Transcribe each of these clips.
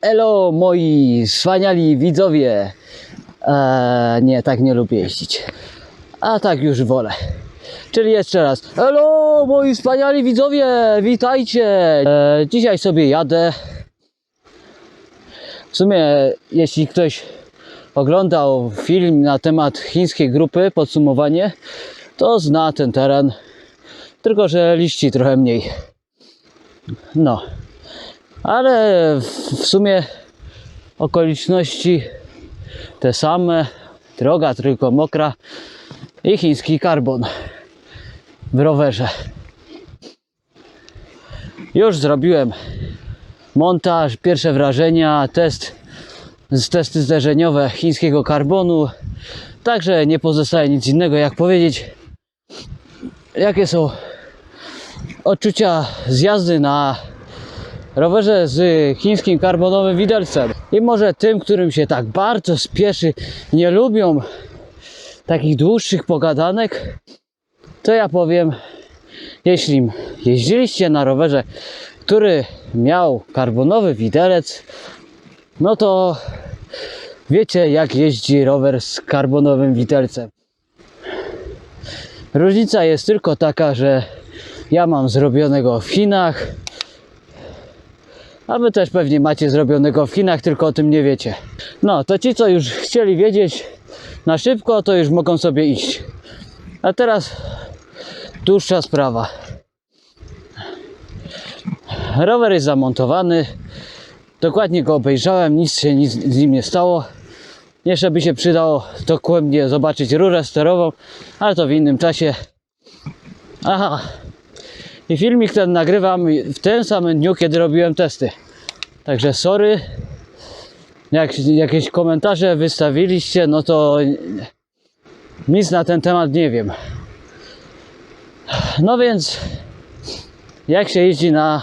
Elo moi wspaniali widzowie. Eee, nie, tak nie lubię jeździć. A tak już wolę. Czyli jeszcze raz. Elo moi wspaniali widzowie, witajcie. Eee, dzisiaj sobie jadę. W sumie, jeśli ktoś oglądał film na temat chińskiej grupy, podsumowanie, to zna ten teren. Tylko, że liści trochę mniej. No. Ale w, sumie okoliczności te same. Droga tylko mokra i chiński karbon w rowerze. Już zrobiłem montaż, pierwsze wrażenia, test, testy zderzeniowe chińskiego karbonu. Także nie pozostaje nic innego jak powiedzieć, jakie są odczucia z jazdy na rowerze z chińskim karbonowym widelcem. I może tym, którym się tak bardzo spieszy, nie lubią takich dłuższych pogadanek, to ja powiem, jeśli jeździliście na rowerze, który miał karbonowy widelec, no to wiecie jak jeździ rower z karbonowym widelcem. Różnica jest tylko taka, że ja mam zrobionego w Chinach, a wy też pewnie macie zrobionego w Chinach, tylko o tym nie wiecie. No, to ci, co już chcieli wiedzieć na szybko, to już mogą sobie iść. A teraz dłuższa sprawa. Rower jest zamontowany. Dokładnie go obejrzałem, nic się nic z nim nie stało. Jeszcze by się przydało dokładnie zobaczyć rurę sterową, ale to w innym czasie. Aha, i filmik ten nagrywam w tym samym dniu, kiedy robiłem testy. Także sorry. Jak jakieś komentarze wystawiliście, no to nic na ten temat nie wiem. No więc jak się jeździ na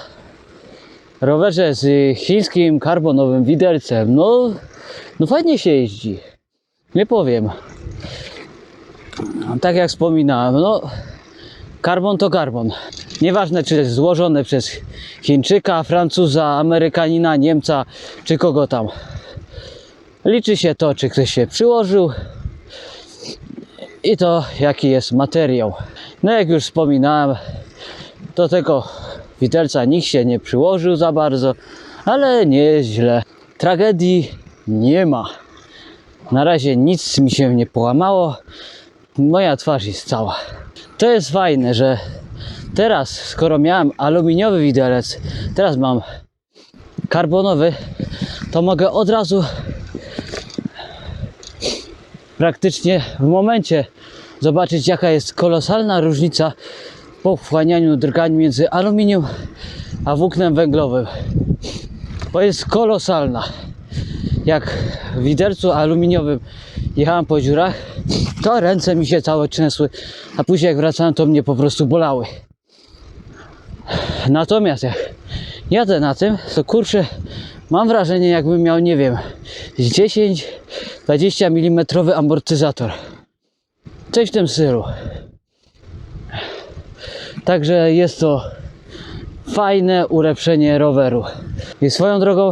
rowerze z chińskim karbonowym widelcem? No, no fajnie się jeździ. Nie powiem. Tak jak wspominałem, no Karbon to karbon. Nieważne, czy jest złożone przez Chińczyka, Francuza, Amerykanina, Niemca, czy kogo tam. Liczy się to, czy ktoś się przyłożył i to, jaki jest materiał. No, jak już wspominałem, do tego widelca nikt się nie przyłożył za bardzo, ale nieźle. Tragedii nie ma. Na razie nic mi się nie połamało. Moja twarz jest cała. To jest fajne, że teraz, skoro miałem aluminiowy widelec, teraz mam karbonowy, to mogę od razu praktycznie w momencie zobaczyć, jaka jest kolosalna różnica po wchłanianiu drgań między aluminium a włóknem węglowym. Bo jest kolosalna. Jak w widelcu aluminiowym jechałem po dziurach, to ręce mi się całe trzęsły, a później jak wracałem, to mnie po prostu bolały. Natomiast jak jadę na tym, to kurczę, mam wrażenie, jakbym miał, nie wiem, z 10-20 mm amortyzator. Coś w tym stylu. Także jest to fajne ulepszenie roweru. I swoją drogą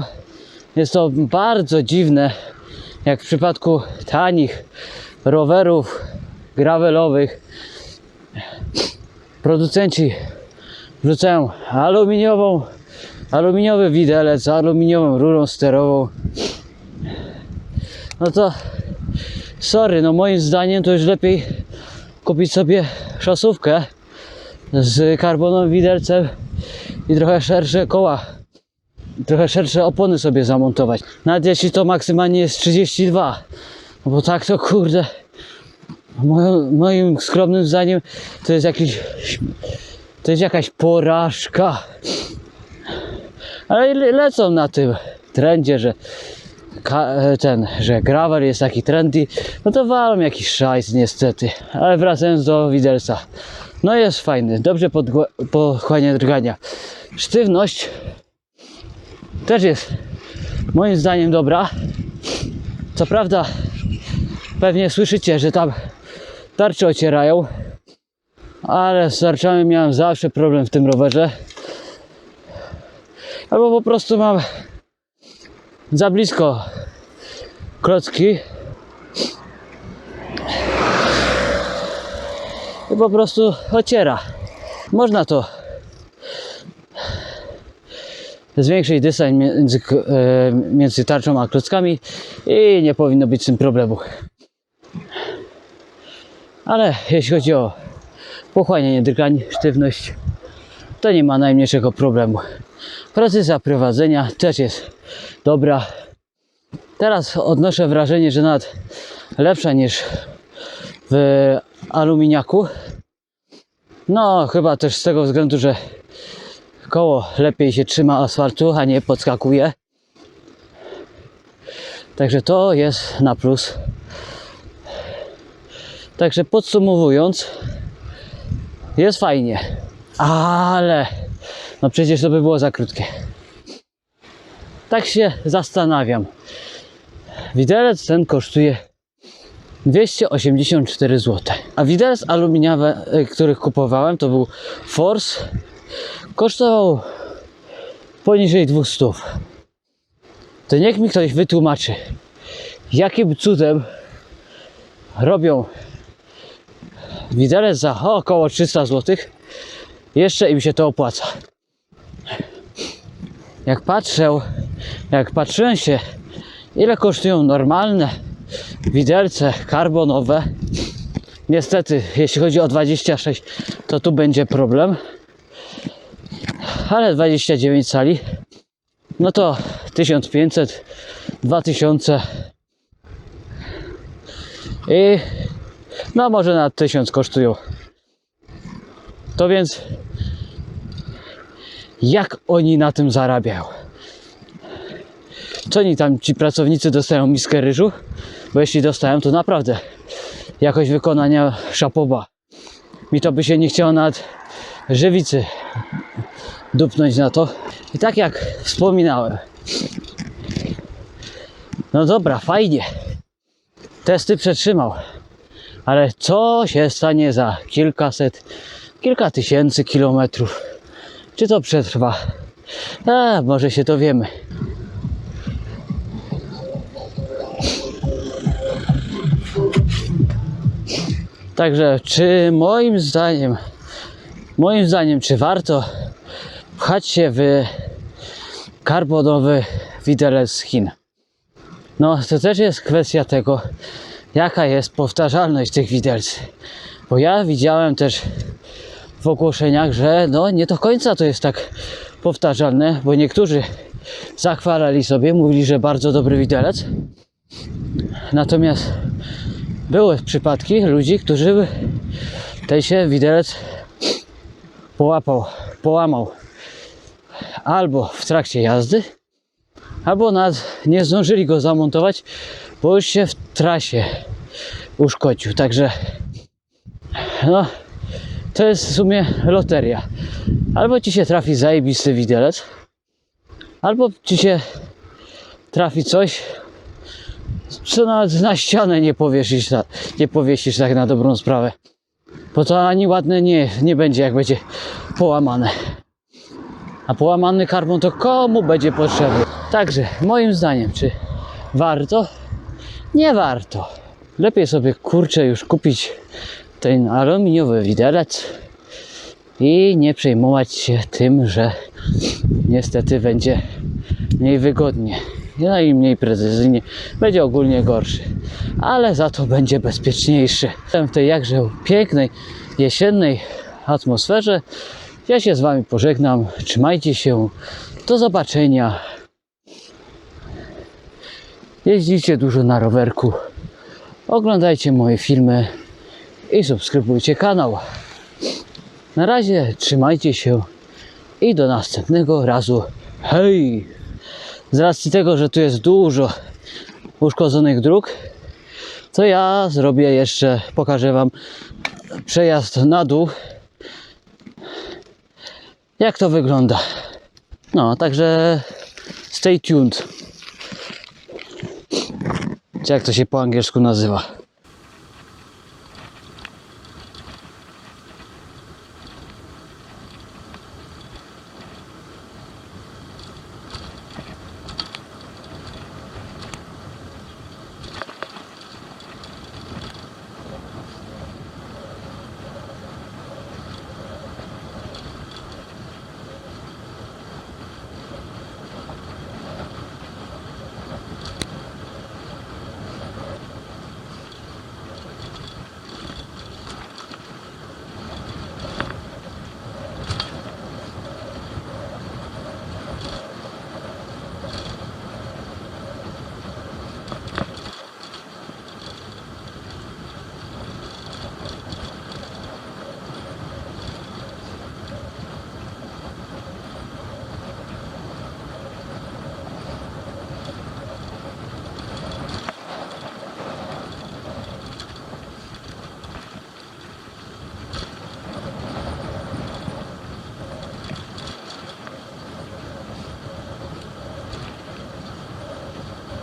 jest to bardzo dziwne, jak w przypadku tanich rowerów gravelowych producenci wrzucają aluminiową, aluminiowy widelec aluminiową rurą sterową. No to sorry, no moim zdaniem to już lepiej kupić sobie szosówkę z karbonowym widelcem i trochę szersze koła trochę szersze opony sobie zamontować. Nawet jeśli to maksymalnie jest 32. Bo tak to kurde. Moim, moim skromnym zdaniem to jest jakiś. To jest jakaś porażka. Ale le- lecą na tym trendzie, że ten, że gravel jest taki trendy, no to walą jakiś szajs niestety. Ale wracając do widelca. No jest fajny, dobrze pochłania drgania. Sztywność też jest moim zdaniem dobra. Co prawda, pewnie słyszycie, że tam tarcze ocierają, ale z tarczami miałem zawsze problem w tym rowerze. Albo po prostu mam za blisko klocki i po prostu ociera. Można to zwiększyć dystans między, e, między tarczą a klockami i nie powinno być z tym problemu. Ale jeśli chodzi o pochłanianie drgań, sztywność, to nie ma najmniejszego problemu. Precyzja prowadzenia też jest dobra. Teraz odnoszę wrażenie, że nawet lepsza niż w aluminiaku. No, chyba też z tego względu, że koło lepiej się trzyma asfaltu, a nie podskakuje. Także to jest na plus. Także podsumowując, jest fajnie, ale no przecież to by było za krótkie. Tak się zastanawiam. Widelec ten kosztuje 284 zł. A widelec aluminiowy, y, który kupowałem, to był Force. Kosztował poniżej 200. To niech mi ktoś wytłumaczy, jakim cudem robią widelec za około 300 zł. Jeszcze im się to opłaca. Jak patrzę, jak patrzyłem się, ile kosztują normalne widelce karbonowe. Niestety, jeśli chodzi o 26, to tu będzie problem. Ale 29 cali, no to 1500, 2000 i no może na 1000 kosztują. To więc jak oni na tym zarabiają? Co oni tam, ci pracownicy dostają miskę ryżu? Bo jeśli dostają, to naprawdę jakość wykonania szapoba. Mi to by się nie chciało nawet żywicy dupnąć na to. I tak jak wspominałem. No dobra, fajnie. Testy przetrzymał. Ale co się stanie za kilkaset, kilka tysięcy kilometrów? Czy to przetrwa? A, może się dowiemy. Także czy moim zdaniem, moim zdaniem, czy warto pchać się w karbonowy widelec z Chin? No, to też jest kwestia tego, jaka jest powtarzalność tych widelcy. Bo ja widziałem też w ogłoszeniach, że no nie do końca to jest tak powtarzalne, bo niektórzy zachwalali sobie, mówili, że bardzo dobry widelec. Natomiast były przypadki ludzi, którzy ten się widelec połapał, połamał albo w trakcie jazdy, albo nawet nie zdążyli go zamontować, bo już się w trasie uszkodził. Także no, to jest w sumie loteria. Albo ci się trafi zajebisty widelec, albo ci się trafi coś, co nawet na ścianę nie powiesisz, na, nie powiesisz tak na dobrą sprawę. Bo to ani ładne nie, nie będzie, jak będzie połamane. A połamany karbon to komu będzie potrzebny? Także moim zdaniem, czy warto? Nie warto. Lepiej sobie kurczę już kupić ten aluminiowy widelec i nie przejmować się tym, że niestety będzie mniej wygodnie. No i mniej precyzyjnie. Będzie ogólnie gorszy. Ale za to będzie bezpieczniejszy. W tej jakże pięknej, jesiennej atmosferze ja się z Wami pożegnam. Trzymajcie się. Do zobaczenia. Jeździcie dużo na rowerku. Oglądajcie moje filmy i subskrybujcie kanał. Na razie trzymajcie się i do następnego razu. Hej! Z racji tego, że tu jest dużo uszkodzonych dróg, to ja zrobię jeszcze, pokażę Wam przejazd na dół. Jak to wygląda? No, także stay tuned. Jak to się po angielsku nazywa?